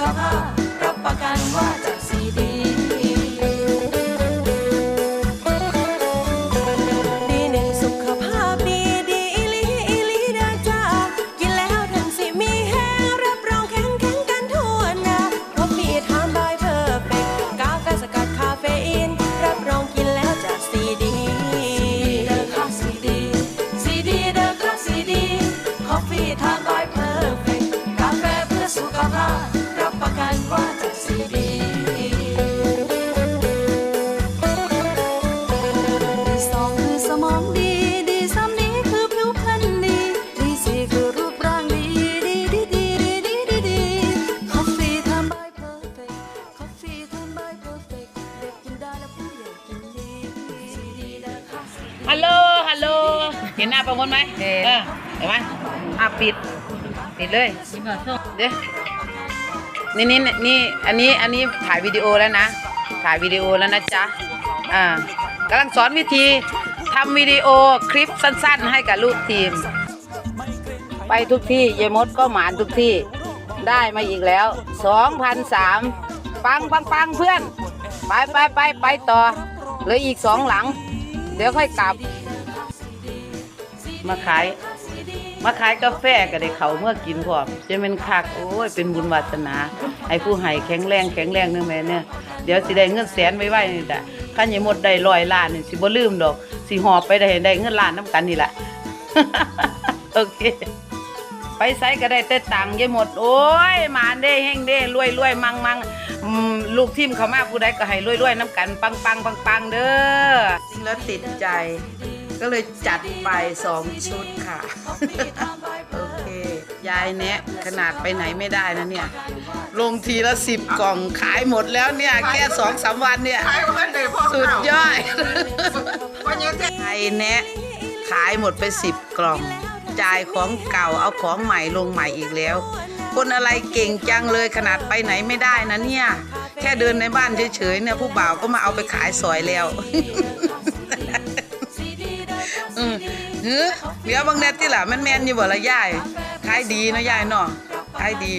Kama. ฮัลโหล ฮัลโหล เห็นหน้าประมวลไหมเห็นเออ เห็นไหมอะปิด ปิดเลยนี่ก่อนส่งเดี๋ยวนี่นี่นี่ อันนี้ อันนี้ถ่ายวิดีโอแล้วนะ ถ่ายวิดีโอแล้วนะจ๊ะ อ่ากำลังสอนวิธีทำวิดีโอคลิปสั้น ๆ ให้กับลูกทีม ไปทุกที่ยายมดก็หมานทุกที่ ได้มาอีกแล้ว 2,003ปังปังปังเพื่อน ไปไปไปไปต่อเหลืออีกสองหลังเดี๋ยวค่อยกลับ มาขาย มาขายกาแฟก็ได้เขาเมื่อกินพร้อมจะเป็นคักโอ้ยเป็นบุญวาสนาให้ผู้ให้แข็งแรงแข็งแรงเนื้อแม่เนี่ยเดี๋ยวสิได้เงินแสนไว้ไว้นี่แหละคันยางหมดได้ร้อยล้านนี่สิบ่ลืมดอกสิหอบไปได้ได้เงินล้านน้ำกันนี่แหละโอเค ไปไสก็ได้แต่ตังค์ยายหมด โอ้ยหมานเด้เฮงเด้รวยรวยมังมังอืมลูกทีมเขามาผู้ใดก็ให้รวยรวยน้ำกันปังปังปังปังเด้อจริงแล้วติดใจ ก็เลยจัดไปสองชุดค่ะ โอเค ยายแนะขนาดไปไหนไม่ได้นะเนี่ย ลงทีละสิบกล่องขายหมดแล้วเนี่ย แค่สองสามวันเนี่ยขายวันไหนพ่อสุดยอดวันนี้เจ๊ไทยแนะขายหมดไปสิบกล่อง จายของเก่าเอาของใหม่ลงใหม่อีกแล้ว คนอะไรเก่งจังเลยขนาดไปไหนไม่ได้นะเนี่ย แค่เดินในบ้านเฉยๆเนี่ยผู้บ่าวก็มาเอาไปขายสอยแล้วเฮ้ยเดี๋ยวบางแดดที่หล่ะแม่นๆอยู่บ่ละยายขายดีเนาะยายเนาะขายดี